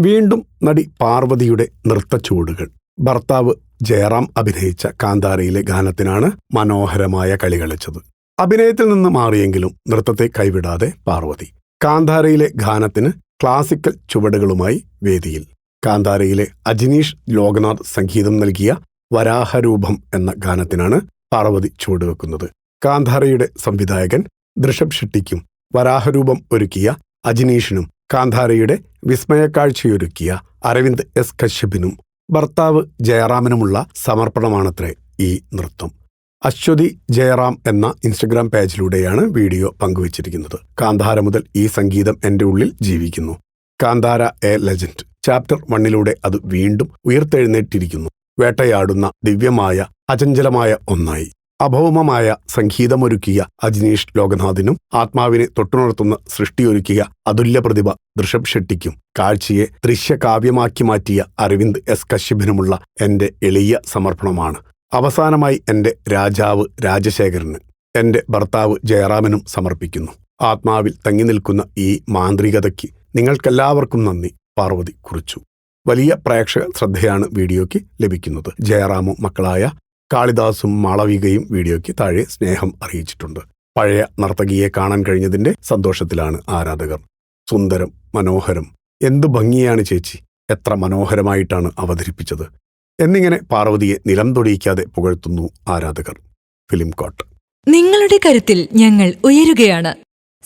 വീണ്ടും നടി പാർവതിയുടെ നൃത്തച്ചുവടുകൾ. ഭർത്താവ് ജയറാം അഭിനയിച്ച കാന്താരയിലെ ഗാനത്തിനാണ് മനോഹരമായ കളി കളിച്ചത്. അഭിനയത്തിൽ നിന്ന് മാറിയെങ്കിലും നൃത്തത്തെ കൈവിടാതെ പാർവതി. കാന്താരയിലെ ഗാനത്തിന് ക്ലാസിക്കൽ ചുവടുകളുമായി വേദിയിൽ. കാന്താരയിലെ അജിനീഷ് ലോകനാഥ് സംഗീതം നൽകിയ വരാഹരൂപം എന്ന ഗാനത്തിനാണ് പാർവതി ചുവടുവെക്കുന്നത്. കാന്താരയുടെ സംവിധായകൻ ദൃഷഭ് ഷെട്ടിക്കും വരാഹരൂപം ഒരുക്കിയ അജിനീഷിനും കാന്താരയുടെ വിസ്മയക്കാഴ്ചയൊരുക്കിയ അരവിന്ദ് എസ് കശ്യപിനും ഭർത്താവ് ജയറാമിനുമുള്ള സമർപ്പണമാണത്രേ ഈ നൃത്തം. അശ്വതി ജയറാം എന്ന ഇൻസ്റ്റഗ്രാം പേജിലൂടെയാണ് വീഡിയോ പങ്കുവച്ചിരിക്കുന്നത്. കാന്താര മുതൽ ഈ സംഗീതം എന്റെ ഉള്ളിൽ ജീവിക്കുന്നു. Kantara A legend. ചാപ്റ്റർ വണ്ണിലൂടെ അത് വീണ്ടും ഉയർത്തെഴുന്നേറ്റിരിക്കുന്നു. വേട്ടയാടുന്ന ദിവ്യമായ അചഞ്ചലമായ ഒന്നായി. അഭൗമമായ സംഗീതമൊരുക്കിയ അജിനീഷ് ലോകനാഥിനും ആത്മാവിനെ തൊട്ടുണർത്തുന്ന സൃഷ്ടിയൊരുക്കിയ അതുല്യ പ്രതിഭ ദൃഷഭ് ഷെട്ടിക്കും കാഴ്ചയെ ദൃശ്യകാവ്യമാക്കി മാറ്റിയ അരവിന്ദ് എസ് കശ്യപിനുമുള്ള എന്റെ എളിയ സമർപ്പണമാണ്. അവസാനമായി എന്റെ രാജാവ് രാജശേഖരന് എന്റെ ഭർത്താവ് ജയറാമനും സമർപ്പിക്കുന്നു. ആത്മാവിൽ തങ്ങി നിൽക്കുന്ന ഈ മാന്ത്രികതയ്ക്ക് നിങ്ങൾക്കെല്ലാവർക്കും നന്ദി. പാർവതി കുറിച്ചു. വലിയ പ്രേക്ഷക ശ്രദ്ധയാണ് വീഡിയോയ്ക്ക് ലഭിക്കുന്നത്. ജയറാമും മക്കളായ കാളിദാസും മാളവികയും വീഡിയോയ്ക്ക് താഴെ സ്നേഹം അറിയിച്ചിട്ടുണ്ട്. പഴയ നർത്തകിയെ കാണാൻ കഴിഞ്ഞതിന്റെ സന്തോഷത്തിലാണ് ആരാധകർ. സുന്ദരം മനോഹരം. എന്തു ഭംഗിയാണ് ചേച്ചി. എത്ര മനോഹരമായിട്ടാണ് അവതരിപ്പിച്ചത്. എന്നിങ്ങനെ പാർവതിയെ നിലം തൊടിയിക്കാതെ പുകഴ്ത്തുന്നു ആരാധകർ. ഫിലിം കോട്ട്. നിങ്ങളുടെ കരുത്തിൽ ഞങ്ങൾ ഉയരുകയാണ്.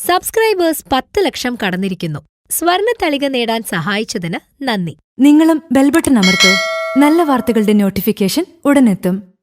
സബ്സ്ക്രൈബേഴ്സ് പത്ത് ലക്ഷം കടന്നിരിക്കുന്നു. സ്വർണ തളിക നേടാൻ സഹായിച്ചതിന് നന്ദി. നിങ്ങളും ബെൽബട്ടൺ അമർത്തോ. നല്ല വാർത്തകളുടെ നോട്ടിഫിക്കേഷൻ ഉടനെത്തും.